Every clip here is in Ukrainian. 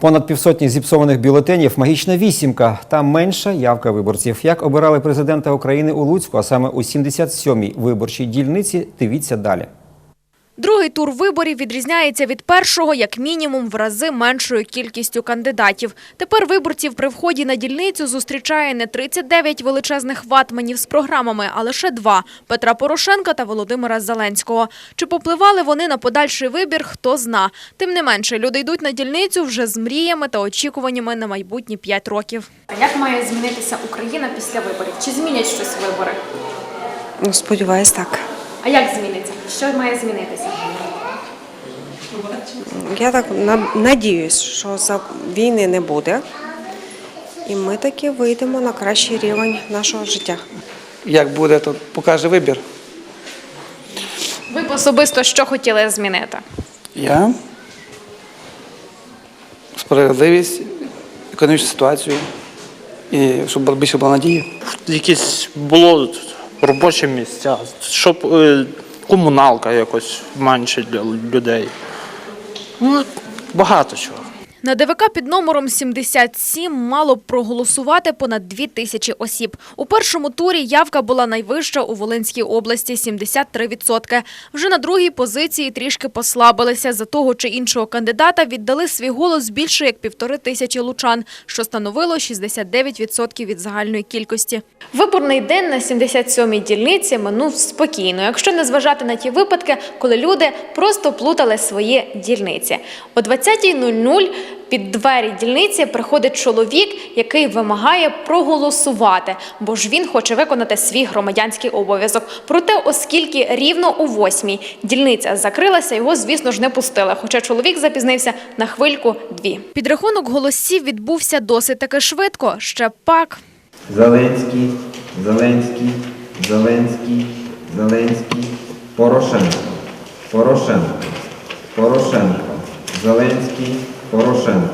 Понад півсотні зіпсованих бюлетенів, магічна вісімка та менша явка виборців. Як обирали президента України у Луцьку, а саме у 77-й виборчій дільниці, дивіться далі. Другий тур виборів відрізняється від першого як мінімум в рази меншою кількістю кандидатів. Тепер виборців при вході на дільницю зустрічає не 39 величезних ватманів з програмами, а лише два – Петра Порошенка та Володимира Зеленського. Чи попливали вони на подальший вибір, хто зна. Тим не менше, люди йдуть на дільницю вже з мріями та очікуваннями на майбутні 5 років. Як має змінитися Україна після виборів? Чи змінять щось вибори? Ну, сподіваюсь, так. А як зміниться? Що має змінитися? Я так надіюсь, що за війни не буде, і ми таки вийдемо на кращий рівень нашого життя. Як буде, то покаже вибір. Ви б особисто що хотіли змінити? Я справедливість, економічну ситуацію і щоб більше було надії. якесь було робоче місця, щоб е, комуналка якось менше для людей. Ну, багато чого. На ДВК під номером 77 мало б проголосувати понад 2 тисячі осіб. У першому турі явка була найвища у Волинській області – 73%. Вже на другій позиції трішки послабилися. За того чи іншого кандидата віддали свій голос більше як півтори тисячі лучан, що становило 69% від загальної кількості. Виборний день на 77-й дільниці минув спокійно, якщо не зважати на ті випадки, коли люди просто плутали свої дільниці. О 20.00 під двері дільниці приходить чоловік, який вимагає проголосувати, бо ж він хоче виконати свій громадянський обов'язок. Проте, оскільки рівно о восьмій дільниця закрилася, його, звісно ж, не пустили. Хоча чоловік запізнився на хвильку дві. Підрахунок голосів відбувся досить таки швидко. Ще пак. Зеленський, Зеленський, Зеленський, Зеленський, Порошенко, Порошенко, Порошенко, Зеленський, Порошенко.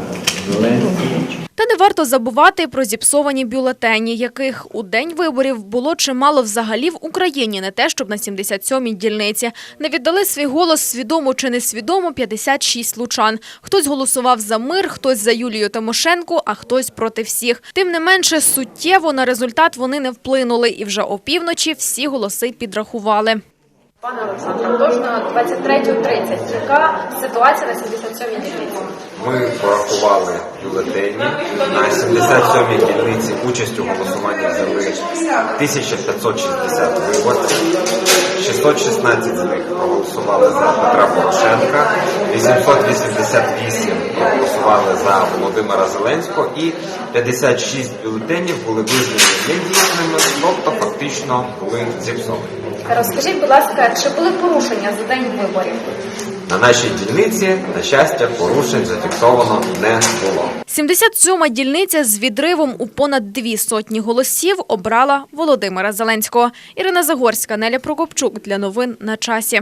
Та не варто забувати про зіпсовані бюлетені, яких у день виборів було чимало взагалі в Україні, не те, щоб на 77-й дільниці. Не віддали свій голос свідомо чи несвідомо 56 лучан. Хтось голосував за мир, хтось за Юлію Тимошенко, а хтось проти всіх. Тим не менше, суттєво на результат вони не вплинули, і вже опівночі всі голоси підрахували. Пане Олександре, тож на 23.30. Яка ситуація на 77-й дільниці? Ми порахували бюлетені. На 77-й дільниці участь у голосуванні взяли 1560 виборців. 616 з них проголосували за Петра Порошенка, 888 проголосували за Володимира Зеленського і 56 бюлетенів були визнані недійсними, тобто фактично були зіпсовані. Розкажіть, будь ласка, чи були порушення за день виборів? На нашій дільниці, на щастя, порушень зафіксовано не було. 77-ма дільниця з відривом у понад дві сотні голосів обрала Володимира Зеленського. Ірина Загорська, Неля Прокопчук для новин на часі.